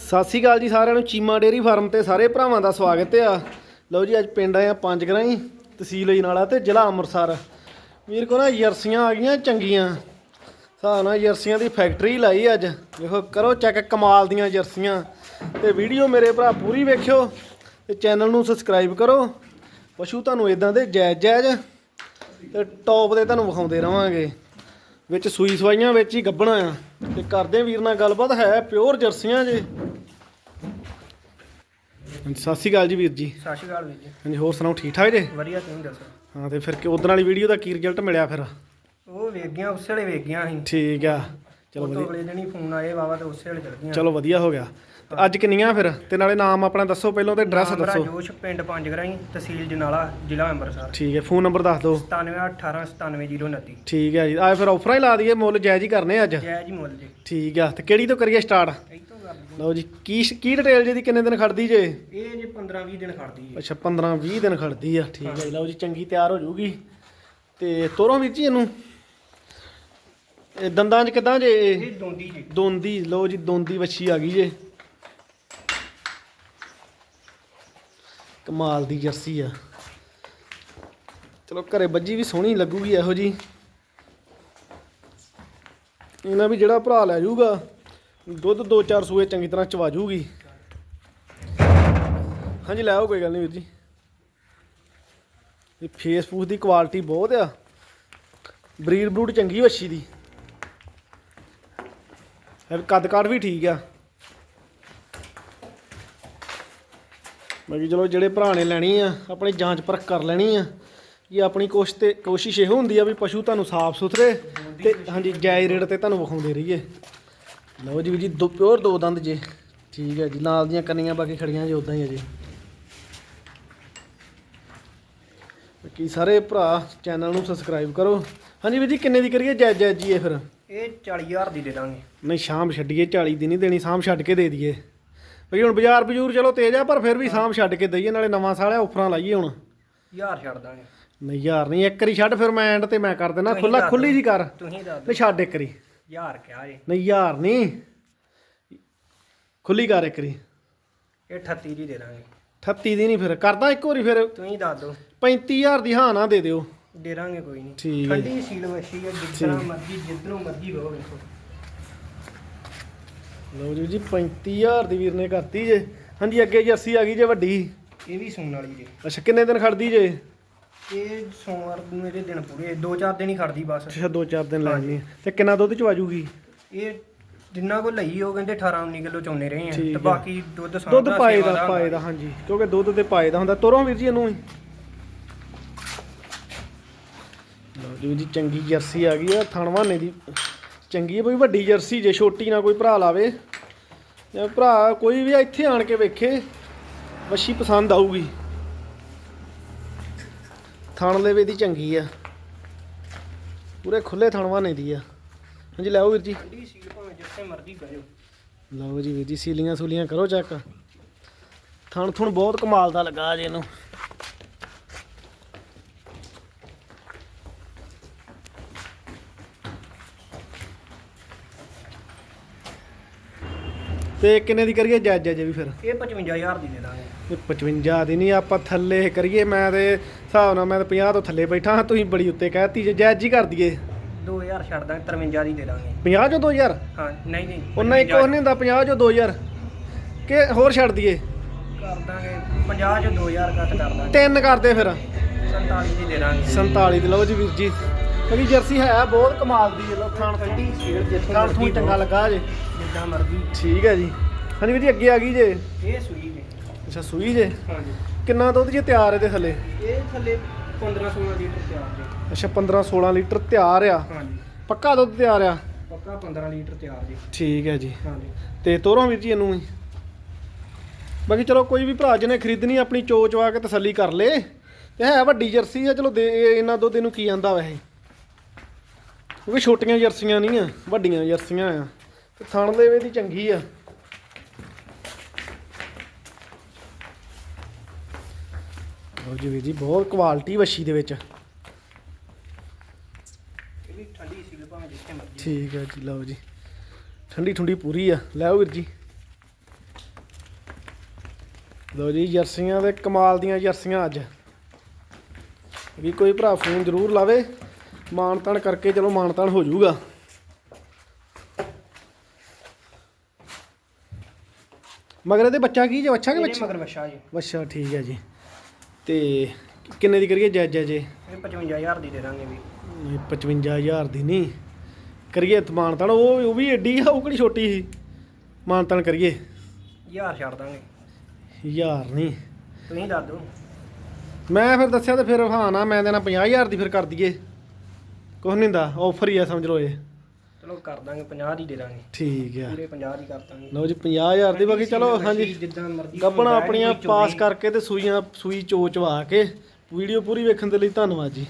ਸਤਿ ਸ਼੍ਰੀ ਅਕਾਲ ਜੀ ਸਾਰਿਆਂ ਨੂੰ। ਚੀਮਾ ਡੇਰੀ ਫਾਰਮ ਤੇ ਸਾਰੇ ਭਰਾਵਾਂ ਦਾ ਸਵਾਗਤ ਆ। ਲਓ ਜੀ, ਅੱਜ ਪਿੰਡ ਆਏ ਆ ਪੰਜ ਗਰਾਈ ਤਹਿਸੀਲ ਅਜਨਾਲਾ ਤੇ ਜ਼ਿਲ੍ਹਾ ਅੰਮ੍ਰਿਤਸਰ। ਵੀਰ ਕੋ ਨਾ ਜਰਸੀਆਂ ਆ ਗਈਆਂ ਚੰਗੀਆਂ। ਹਿਸਾਬ ਨਾਲ ਜਰਸੀਆਂ ਦੀ ਫੈਕਟਰੀ ਲਾਈ ਅੱਜ। ਦੇਖੋ ਕਰੋ ਚੈੱਕ ਕਮਾਲ ਦੀਆਂ ਜਰਸੀਆਂ। ਤੇ ਵੀਡੀਓ ਮੇਰੇ ਭਰਾ ਪੂਰੀ ਵੇਖਿਓ ਤੇ ਚੈਨਲ ਨੂੰ ਸਬਸਕ੍ਰਾਈਬ ਕਰੋ। ਪਸ਼ੂ ਤੁਹਾਨੂੰ ਇਦਾਂ ਦੇ ਜਾਇਜ਼ ਜੈਜ਼ ਤੇ ਟੌਪ ਦੇ ਤੁਹਾਨੂੰ ਵਿਖਾਉਂਦੇ ਰਵਾਂਗੇ। ਵਿੱਚ ਸੂਈ ਸਵਾਈਆਂ, ਵਿੱਚ ਹੀ ਗੱਬਣਾ ਆ। ਤੇ ਕਰਦੇ ਵੀਰ ਨਾਲ ਗੱਲਬਾਤ, ਹੈ ਪਿਓਰ ਜਰਸੀਆਂ ਜੇ। ਹਾਂਜੀ, ਸਤਿ ਸ਼੍ਰੀ ਅਕਾਲ ਜੀ ਵੀਰ ਜੀ। ਸਤਿ ਸ਼੍ਰੀ ਅਕਾਲ ਵੀਰ ਜੀ। ਹਾਂਜੀ ਹੋਰ ਸੁਣਾਓ ਠੀਕ ਠਾਕ ਜੇ? ਵਧੀਆ ਤੁਸੀਂ ਦੱਸੋ? ਹਾਂ ਤੇ ਫਿਰ ਕਿ ਉਦੋਂ ਵਾਲੀ ਵੀਡੀਓ ਦਾ ਕੀ ਰਿਜ਼ਲਟ ਮਿਲਿਆ ਫਿਰ? ਉਹ ਵੇਖ ਗਿਆ ਉਸੇ ਵੇਲੇ ਵੇਖ ਗਿਆ ਅਸੀਂ। ਠੀਕ ਆ। ਚਲੋ ਉਹ ਤੋਂ ਵਧੀਆ। ਅਗਲੇ ਦਿਨ ਹੀ ਫੋਨ ਆਏ ਵਾਵਾ ਤੇ ਉਸੇ ਵੇਲੇ ਚਲ ਗਈਆਂ ਚਲੋ ਵਧੀਆ ਹੋ ਗਿਆ। ਤੇ ਅੱਜ ਕਿੰਨੀਆਂ ਫਿਰ? ਤੇ ਨਾਲੇ ਨਾਮ ਆਪਣਾ ਦੱਸੋ ਪਹਿਲਾਂ ਤੇ ਐਡਰੈਸ ਨਾਮ ਮੇਰਾ ਦੱਸੋ। ਜੋਸ਼ ਪਿੰਡ ਪੰਜਗਰਾਈ ਤਹਿਸੀਲ ਜਨਾਲਾ ਜ਼ਿਲ੍ਹਾ ਅੰਮ੍ਰਿਤਸਰ। ਠੀਕ ਹੈ ਫੋਨ ਨੰਬਰ ਦੱਸ ਦਿਓ। 9718977029 ਠੀਕ ਹੈ ਜੀ। ਆ ਫਿਰ ਆਫਰਾਂ ਹੀ ਲਾ ਦਈਏ ਮੁੱਲ ਜਾਇਜ਼ ਹੀ ਕਰਨੇ ਅੱਜ। ਜੈ ਜੀ ਮੁੱਲ ਜੀ। ਠੀਕ ਆ ਤੇ ਕਿਹੜੀ ਤੋਂ ਕਰੀਏ ਸਟਾਰਟ। ਲਓ ਜੀ ਕੀ ਕੀ ਡਿਟੇਲ ਜੀ ਦੀ ਕਿੰਨੇ ਦਿਨ ਖੜਦੀ ਜੇ? ਇਹ ਜੇ 15 20 ਦਿਨ ਖੜਦੀ ਹੈ। ਅੱਛਾ 15 20 ਦਿਨ ਖੜਦੀ ਆ ਠੀਕ ਹੈ ਜੀ। ਲਓ ਜੀ ਚੰਗੀ ਤਿਆਰ ਹੋ ਜਾਊਗੀ। ਤੇ ਤੋਰੋਂ ਵੀਰ ਜੀ ਇਹਨੂੰ। ਇਹ ਦੰਦਾਂ 'ਚ ਕਿਦਾਂ ਜੇ? ਇਹ ਦੋਂਦੀ ਜੀ। ਦੋਂਦੀ ਲਓ ਜੀ ਦੋਂਦੀ ਵੱਛੀ ਆ ਗਈ ਜੇ। ਕਮਾਲ ਦੀ ਜਰਸੀ ਆ। ਚਲੋ ਘਰੇ ਬੱਜੀ ਵੀ ਸੋਹਣੀ ਲੱਗੂਗੀ ਇਹੋ ਜੀ। ਇਹਨਾਂ ਵੀ ਜਿਹੜਾ ਭਰਾ ਲੈ ਜਾਊਗਾ। ਦੁੱਧ ਦੋ ਚਾਰ ਸੂਏ ਚੰਗੀ ਤਰ੍ਹਾਂ ਚਵਾ ਜੂਗੀ। ਹਾਂਜੀ, ਲੈ ਆਓ, ਕੋਈ ਗੱਲ ਨਹੀਂ ਵੀਰ ਜੀ। ਇਹ ਫੇਸਬੁੱਕ ਦੀ ਕੁਆਲਿਟੀ ਬਹੁਤ ਆ। ਬਰੀਡ ਬਰੂਡ ਚੰਗੀ ਵੱਛੀ ਦੀ। ਇਹ ਕੱਦ ਕਾਠ ਵੀ ਠੀਕ ਆ। ਬਾਕੀ ਚਲੋ, ਜਿਹੜੇ ਭਰਾ ਨੇ ਲੈਣੀ ਆ, ਆਪਣੀ ਜਾਂਚ ਪਰਖ ਕਰ ਲੈਣੀ ਆ। ਇਹ ਆਪਣੀ ਕੋਸ਼ ਤੇ ਕੋਸ਼ਿਸ਼ ਇਹ ਹੁੰਦੀ ਆ ਵੀ ਪਸ਼ੂ ਤੁਹਾਨੂੰ ਸਾਫ਼ ਸੁਥਰੇ ਤੇ, ਹਾਂਜੀ, ਜਾਇਜ਼ ਰੇਟ ਤੇ ਤੁਹਾਨੂੰ ਵਿਖਾਉਂਦੇ ਰਹੀਏ। ਲਓ ਜੀ ਵੀ ਜੀ ਦੋ ਪਿਓਰ ਦੋ ਦੰਦ ਜੇ। ਠੀਕ ਹੈ ਜੀ ਨਾਲ ਦੀਆਂ ਕੰਨੀਆਂ ਬਾਕੀ ਖੜੀਆਂ ਜੇ ਉਦਾਂ ਹੀ ਆ ਜੀ। ਬਾਕੀ ਸਾਰੇ ਭਰਾ ਚੈਨਲ ਨੂੰ ਸਬਸਕ੍ਰਾਈਬ ਕਰੋ। ਹਾਂਜੀ ਵੀਰ ਜੀ ਕਿੰਨੇ ਦੀ ਕਰੀਏ? ਜੈ ਜੈ ਜੀ ਇਹ ਫਿਰ। ਇਹ 40000 ਦੀ ਦੇ ਦਾਂਗੇ। ਨਹੀਂ ਸ਼ਾਮ ਛੱਡੀਏ 40 ਦੀ ਨਹੀਂ ਦੇਣੀ ਸ਼ਾਮ ਛੱਡ ਕੇ ਦੇ ਦਈਏ। ਬਈ ਹੁਣ ਬਾਜ਼ਾਰ ਬਜੂਰ ਚਲੋ ਤੇਜ਼ ਆ ਪਰ ਫਿਰ ਵੀ ਸ਼ਾਮ ਛੱਡ ਕੇ ਦਈਏ ਨਾਲੇ ਨਵਾਂ ਸਾਲ ਆ ਆਫਰਾਂ ਲਾਈਏ ਹੁਣ। 1000 ਛੱਡ ਦਾਂਗੇ। ਨਹੀਂ ਯਾਰ ਨਹੀਂ ਇੱਕ ਵਾਰੀ ਛੱਡ ਫਿਰ ਮੈਂ ਐਂਡ ਤੇ ਮੈਂ ਕਰ ਦੇਣਾ ਖੁੱਲਾ ਖੁੱਲੀ ਜੀ ਕਰ। ਤੁਸੀਂ ਦੱਸ ਨਹੀਂ ਛੱਡ ਇੱਕ ਵਾਰੀ। 1000 ਕਿਹਾ ਜੀ ਨਹੀਂ ਯਾਰ ਨਹੀਂ। ਖੁੱਲੀ ਕਰ ਇੱਕ ਵਾਰੀ। ਇਹ 38 ਦੀ ਦੇ ਦਾਂਗੇ। 38 ਦੀ ਨਹੀਂ ਫਿਰ। ਕਰਦਾ ਇੱਕ ਵਾਰੀ ਫਿਰ। ਤੁਸੀਂ ਦੱਸ ਦਿਓ 35000 ਦੀ ਹਾਂ ਨਾ ਦੇ ਦਿਓ। ਦੇ ਦਾਂਗੇ ਕੋਈ ਨਹੀਂ। ਠੀਕ। ਠੰਡੀ ਸੀਲ ਵਸ਼ੀ ਹੈ ਜਿੱਦਾਂ ਮਰਜ਼ੀ ਜਿੱਧਰੋਂ ਮਰਜ਼ੀ ਰਹੋ ਵੇਖੋ। ਲਓ ਜੀ ਜੀ 35000 ਦੀ ਵੀਰ ਨੇ ਕਰਤੀ ਜੇ। ਹਾਂਜੀ ਅੱਗੇ ਜਰਸੀ ਆ ਗਈ ਜੇ ਵੱਡੀ। ਇਹ ਵੀ ਸੌਣ ਵਾਲੀ ਜੀ। ਅੱਛਾ ਕਿੰਨੇ ਦਿਨ ਖੜਦੀ ਜੇ? ਇਹ ਸੋਮਵਾਰ ਨੂੰ ਇਹਦੇ ਦਿਨ ਪੂਰੇ ਦੋ ਚਾਰ ਦਿਨ ਹੀ ਖੜਦੀ ਬਸ। ਅੱਛਾ ਦੋ ਚਾਰ ਦਿਨ ਲੈਣੀ ਤੇ ਕਿੰਨਾ ਦੁੱਧ ਚ ਵਾਜੂਗੀ ਇਹ ਜਿੰਨਾ ਕੋ ਲਈ ਉਹ ਕਹਿੰਦੇ 18 19 ਕਿਲੋ ਚੋਨੇ ਰਹੇ ਆ। ਠੀਕ ਤੇ ਹੈ। ਬਾਕੀ ਦੁੱਧ ਸਾਂਭ ਦੁੱਧ ਪਾਏ ਸੇਵਾ ਦਾ ਹੁੰਦਾ। ਪਾਏ ਦਾ ਹਾਂਜੀ। ਕਿਉਂਕਿ ਦੁੱਧ ਤੇ ਪਾਏ ਦਾ ਹੁੰਦਾ। ਤੋਰੋਂ ਵੀਰ ਜੀ ਇਹਨੂੰ ਹੀ ਲਓ ਜੀ ਜੀ ਚੰਗੀ ਜਰਸੀ ਆ ਗਈ ਆ। ਥਣਵਾਨੇ ਦੀ। ਚੰਗੀ ਹੈ ਬਈ ਵੱਡੀ ਜਰਸੀ। ਜੇ ਛੋਟੀ ਨਾ ਕੋਈ ਭਰਾ ਲਾਵੇ। ਜੇ ਭਰਾ ਕੋਈ ਵੀ ਇੱਥੇ ਆਣ ਕੇ ਵੇਖੇ ਵੱਛੀ ਪਸੰਦ ਆਊਗੀ। ਥਣ ਲੈਵੇ ਦੀ ਚੰਗੀ ਆ। ਪੂਰੇ ਖੁੱਲੇ ਥਣਵਾਨੇ ਦੀ ਆ। ਹਾਂਜੀ ਲੈ ਆਓ ਵੀਰ ਜੀ। ਠੰਡੀ ਸੀਲ ਭਾਵੇਂ ਜਿੱਥੇ ਮਰਜ਼ੀ ਬਹਿ ਜਾਓ। ਲਓ ਜੀ ਵੀਰ ਜੀ ਸੀਲੀਆਂ ਸੂਲੀਆਂ ਕਰੋ ਚੈੱਕ। ਥਣ ਥੁਣ ਬਹੁਤ ਕਮਾਲ ਦਾ ਲੱਗਾ ਜੇ ਇਹਨੂੰ। ਤੇ ਕਿੰਨੇ ਦੀ ਕਰੀਏ? ਜੱਜ ਜੇ ਵੀ ਫਿਰ। ਇਹ 55000 ਦੀ ਦੇ ਦਾਂਗੇ। ਇਹ 55 ਦੀ ਨਹੀਂ ਆਪਾਂ ਥੱਲੇ ਕਰੀਏ ਮੈਂ ਤੇ ਹਿਸਾਬ ਨਾਲ ਮੈਂ ਤਾਂ 50 ਤੋਂ ਥੱਲੇ ਬੈਠਾ ਹਾਂ ਤੁਸੀਂ ਬੜੀ ਉੱਤੇ ਕਹਿਤੀ ਜੇ। ਜੱਜ ਹੀ ਕਰ ਦਈਏ। 2000 ਛੱਡ ਦਾਂਗੇ 53 ਦੀ ਦੇ ਦਾਂਗੇ। 50 ਚੋਂ 2000 ਹਾਂ ਨਹੀਂ ਨਹੀਂ ਉਹਨਾਂ ਇੱਕ ਹੋਰ ਨਹੀਂ ਹੁੰਦਾ 50 ਚੋਂ 2000 ਕਿ ਹੋਰ ਛੱਡ ਦਈਏ? ਕਰ ਦਾਂਗੇ 50 ਚ 2000 ਘੱਟ ਕਰ ਦਾਂਗੇ। ਤਿੰਨ ਕਰਦੇ ਫਿਰ। 47 ਦੀ ਦੇ ਦਾਂਗੇ। 47 ਦੇ ਲਓ ਜੀ ਵੀਰ ਜੀ। ਕਿਉਂਕਿ ਜਰਸੀ ਹੈ ਬਹੁਤ ਕਮਾਲ ਦੀ ਹੈ ਲੋ ਖਾਣ ਠੰਡੀ ਖਾਣ ਮਰਜ਼ੀ ਚੰਗਾ ਲੱਗਾ ਜੇ। ਜਿੱਦਾਂ ਮਰਜ਼ੀ। ਠੀਕ ਹੈ ਜੀ। ਹਾਂਜੀ ਵੀਰ ਜੀ ਅੱਗੇ ਆ ਗਈ ਜੇ? ਇਹ ਸੂਈ ਜੀ। ਅੱਛਾ ਸੂਈ ਜੇ? ਹਾਂਜੀ। ਕਿੰਨਾ ਦੁੱਧ ਜੇ ਤਿਆਰ ਇਹਦੇ ਥੱਲੇ? ਇਹ ਥੱਲੇ 15 16 ਲੀਟਰ ਤਿਆਰ ਜੀ। ਅੱਛਾ 15 16 ਲੀਟਰ ਤਿਆਰ ਆ। ਹਾਂਜੀ। ਪੱਕਾ ਦੁੱਧ ਤਿਆਰ ਆ? ਪੱਕਾ 15 ਲੀਟਰ ਤਿਆਰ ਜੀ। ਠੀਕ ਹੈ ਜੀ। ਹਾਂਜੀ। ਤੇ ਤੋਰੋਂ ਵੀਰ ਜੀ ਇਹਨੂੰ ਵੀ। ਬਾਕੀ ਚਲੋ ਕੋਈ ਵੀ ਭਰਾ ਜਿਹਨੇ ਖਰੀਦਣੀ ਆਪਣੀ ਚੋਚ ਵਾ ਕੇ ਤਸੱਲੀ ਕਰ ਲੇ। ਤੇ ਹੈ ਵੱਡੀ ਜਰਸੀ ਆ ਚਲੋ ਦੇ ਇਹਨਾਂ ਦੁੱਧ ਇਹਨੂੰ ਕੀ ਆਂਦਾ ਵੈਸੇ? ਕਿਉਂਕਿ ਛੋਟੀਆਂ ਜਰਸੀਆਂ ਨਹੀਂ ਆ ਵੱਡੀਆਂ ਜਰਸੀਆਂ ਆ। ਤੇ ਥਣ ਦੇ ਦੀ ਚੰਗੀ ਆ। ਲਓ ਜੀ ਵੀਰ ਜੀ ਬਹੁਤ ਕੁਆਲਿਟੀ ਵੱਛੀ ਦੇ ਵਿੱਚ। ਠੀਕ ਹੈ ਜੀ ਲਓ ਜੀ। ਠੰਡੀ ਠੁੰਡੀ ਪੂਰੀ ਆ। ਲੈ ਵੀਰ ਜੀ। ਲਓ ਜੀ ਜਰਸੀਆਂ ਤੇ ਕਮਾਲ ਦੀਆਂ ਜਰਸੀਆਂ ਅੱਜ। ਵੀ ਕੋਈ ਭਰਾ ਫੋਨ ਜ਼ਰੂਰ ਲਾਵੇ। ਮਾਨਤਾਨ ਕਰਕੇ ਚਲੋ ਮਾਨਤਾਨ ਹੋ ਜਾਊਗਾ। ਮਗਰ ਇਹਦੇ ਬੱਚਾ ਕੀ ਜੇ? ਬੱਚਾ ਕਿ ਬੱਚਾ? ਮਗਰ ਵਛਾ ਜੀ। ਅੱਛਾ ਠੀਕ ਹੈ ਜੀ। ਤੇ ਕਿੰਨੇ ਦੀ ਕਰੀਏ ਜੱਜ ਜੇ ਇਹ 55000 ਦੀ ਦੇ ਦਾਂਗੇ ਵੀ। 55000 ਦੀ ਨਹੀਂ। ਕਰੀਏ ਤੇ ਮਾਨਤਾਨ ਉਹ ਉਹ ਵੀ ਏਡੀ ਆ ਉਹ ਕਿਹੜੀ ਛੋਟੀ ਸੀ? ਮਾਨਤਾਨ ਕਰੀਏ। ਹਜ਼ਾਰ ਛੱਡ ਦਾਂਗੇ। ਯਾਰ ਨਹੀਂ। ਤੁਸੀਂ ਦੱਸ ਦਿਓ। ਮੈਂ ਫਿਰ ਦੱਸਿਆ ਤੇ ਫਿਰ ਹਾਂ ਨਾ ਮੈਂ ਦੇਣਾ 50000 ਦੀ ਫਿਰ ਕਰ ਦਈਏ। ਕੁਛ ਨਹੀਂ ਹੁੰਦਾ ਆਫਰ ਹੀ ਆ ਸਮਝ ਲਓ ਇਹ। ਚਲੋ ਕਰ ਦਾਂਗੇ 50 ਦੀ ਦੇ ਦਾਂਗੇ। ਠੀਕ ਆ। ਪੂਰੇ 50 ਦੀ ਕਰ ਦਾਂਗੇ। ਲਓ ਜੀ 50000 ਦੀ ਬਾਕੀ ਚਲੋ ਹਾਂਜੀ। ਜਿੱਦਾਂ ਮਰਜ਼ੀ ਗੱਪਣਾ ਆਪਣੀਆਂ ਪਾਸ। ਕਰਕੇ ਤੇ ਸੂਈਆਂ ਸੂਈ ਚੋਚਵਾ ਕੇ ਵੀਡੀਓ ਪੂਰੀ ਵੇਖਣ ਦੇ ਲਈ ਧੰਨਵਾਦ ਜੀ।